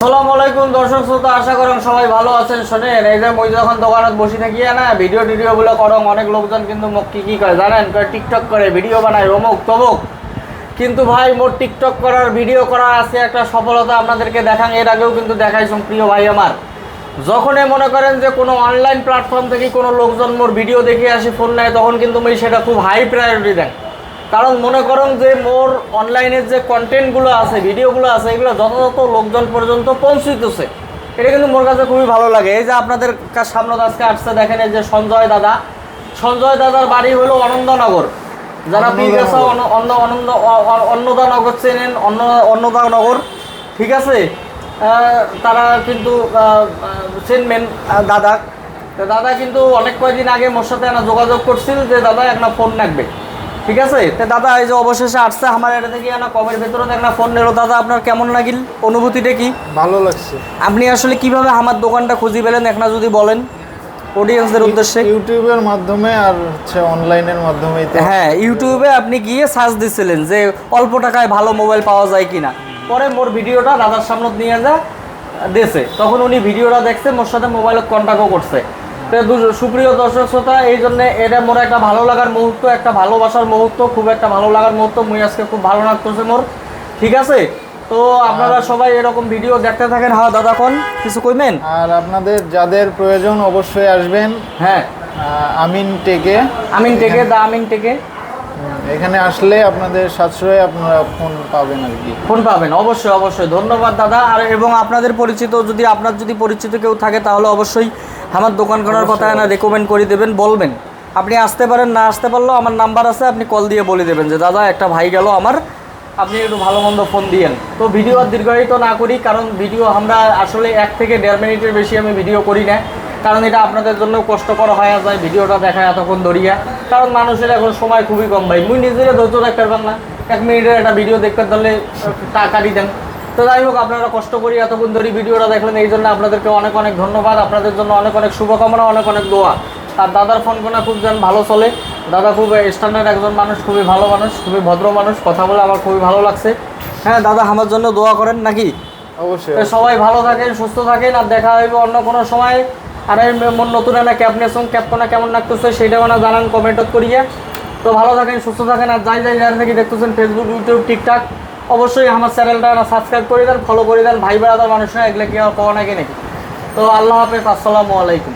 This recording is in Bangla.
আসসালামু আলাইকুম দর্শক শ্রোতা, আশা করেন সবাই ভালো আছেন। শোনেন, এই যে মই যখন দোকানত বসে থাকি না ভিডিও টিডিও গুলো করং, অনেক লোকজন কিন্তু মোক কি কি করে জানেন? টিকটক করে ভিডিও বানায়, অমুক তমুক। কিন্তু ভাই মোর টিকটক করার ভিডিও করার আছে একটা সফলতা আপনাদেরকে দেখান এর আগেও কিন্তু দেখাইছুম, প্রিয় ভাই আমার। যখনই মনে করেন যে কোনো অনলাইন প্ল্যাটফর্ম থেকে কোনো লোকজন মোর ভিডিও দেখে আসি ফোন নেয়, তখন কিন্তু মই সেটা খুব হাই প্রায়োরিটি দেন। কারণ মনে করুন যে মোর অনলাইনের যে কন্টেন্টগুলো আছে ভিডিওগুলো আছে এগুলো যথাযথ লোকজন পর্যন্ত পৌঁছিতেছে এটা কিন্তু মোর কাছে খুবই ভালো লাগে। এই যে আপনাদের সামনে আজকে আসছে দেখেন এই যে সঞ্জয় দাদা। সঞ্জয় দাদার বাড়ি হলো আনন্দনগর যারা। পিক আছে অন্ন অন্ন আনন্দ অ- অ- অন্নদানগর চেনেন অন্ন অন্নদানগর ঠিক আছে? তারা কিন্তু চিনবেন দাদা। তো দাদা কিন্তু অনেক কয়েকদিন আগে মোর সাথে যোগাযোগ করছিল যে দাদা একটা ফোন রাখবে? ঠিক আছে? দাদা এই যে অবশেষে আসছে আমার এটা থেকে একটা কমের ভেতরে একটা ফোন নিল। দাদা আপনার কেমন লাগিল? অনুভূতিটা কি? ভালো লাগছে। আপনি আসলে কীভাবে আমার দোকানটা খুঁজে পেলেন একটা যদি বলেন? অডিয়েন্সদের উদ্দেশ্যে। ইউটিউবের মাধ্যমে আর হচ্ছে অনলাইনের মাধ্যমেই তো। হ্যাঁ ইউটিউবে আপনি গিয়ে সার্চ দিছিলেন যে অল্প টাকায় ভালো মোবাইল পাওয়া যায় কিনা। পরে মোর ভিডিওটা দাদার সামনে নিয়ে যা দিয়েছে তখন উনি ভিডিওটা দেখছে মোর সাথে মোবাইলে কন্ট্যাক্টও করছে। সুপ্রিয় দর্শক শ্রোতা এই জন্য এটা মোর একটা ভালো লাগার মুহূর্ত একটা ভালোবাসার মুহূর্ত খুব একটা ভালো লাগার মুহূর্ত। মুই আজকে খুব ভালো লাগতেছে মোর। ঠিক আছে? তো আপনারা সবাই এরকম ভিডিও দেখতে থাকেন হ্যাঁ দাদা কোন কিছু কইবেন? আর আপনাদের যাদের প্রয়োজন অবশ্যই আসবেন। হ্যাঁ। আমিন টেকে। আমিন টেকে দা আমিন টেকে। এখানে আসলে আপনাদের সাশ্রয়ে আপনারা ফোন পাবেন আর কি। ফোন পাবেন অবশ্যই অবশ্যই। ধন্যবাদ দাদা। আর এবং আপনাদের পরিচিত যদি আপনার যদি পরিচিত কেউ থাকে তাহলে অবশ্যই আমার দোকান করার কথা না রেকমেন্ড করে দেবেন বলবেন। আপনি আসতে পারেন না আসতে পারলেও আমার নাম্বার আছে আপনি কল দিয়ে বলে দেবেন যে দাদা একটা ভাই গেল আমার আপনি একটু ভালো মন্দ ফোন দিয়েন। তো ভিডিও আর দীর্ঘায়িত না করি কারণ ভিডিও আমরা আসলে এক থেকে দেড় মিনিটের বেশি আমি ভিডিও করি না। কারণ এটা আপনাদের জন্য কষ্টকর হয়ে যায় ভিডিওটা দেখা এতক্ষণ ধরিয়া। কারণ মানুষের এখন সময় খুবই কম ভাই। মুই নিজেরা ধৈর্য রাখতে পারবেন না। এক মিনিটের একটা ভিডিও দেখতে ধরলে টাকা দিতেন তো যাই হোক আপনারা কষ্ট করি এতক্ষণ ধরে ভিডিওটা দেখলেন এই জন্য আপনাদেরকে অনেক অনেক ধন্যবাদ। আপনাদের জন্য অনেক অনেক শুভকামনা অনেক অনেক দোয়া। আর দাদার ফোন কোনা খুব যেন ভালো চলে। দাদা খুব স্ট্যান্ডার্ড একজন মানুষ খুবই ভালো মানুষ খুবই ভদ্র মানুষ। কথা বলে আমার খুবই ভালো লাগছে। হ্যাঁ দাদা আমার জন্য দোয়া করেন নাকি? অবশ্যই সবাই ভালো থাকেন সুস্থ থাকেন আর দেখা হইবে অন্য কোনো সময়। আর এই মন নতুন একটা ক্যাপ নেসুন ক্যাপ কোনা কেমন লাগতেছে সেইটাও না জানান কমেন্ট করিয়ে। তো ভালো থাকেন সুস্থ থাকেন আর যাই যাই যারা থেকে দেখতেছেন ফেসবুক ইউটিউব টিকটক অবশ্যই আমার চ্যানেলটা সাবস্ক্রাইব করে দেন ফলো করে দেন ভাই বেড়াদার মানুষরা এগুলো কি আর পাওয়া নাকি নাকি তো আল্লাহ হাফেজ, আসসালামু আলাইকুম।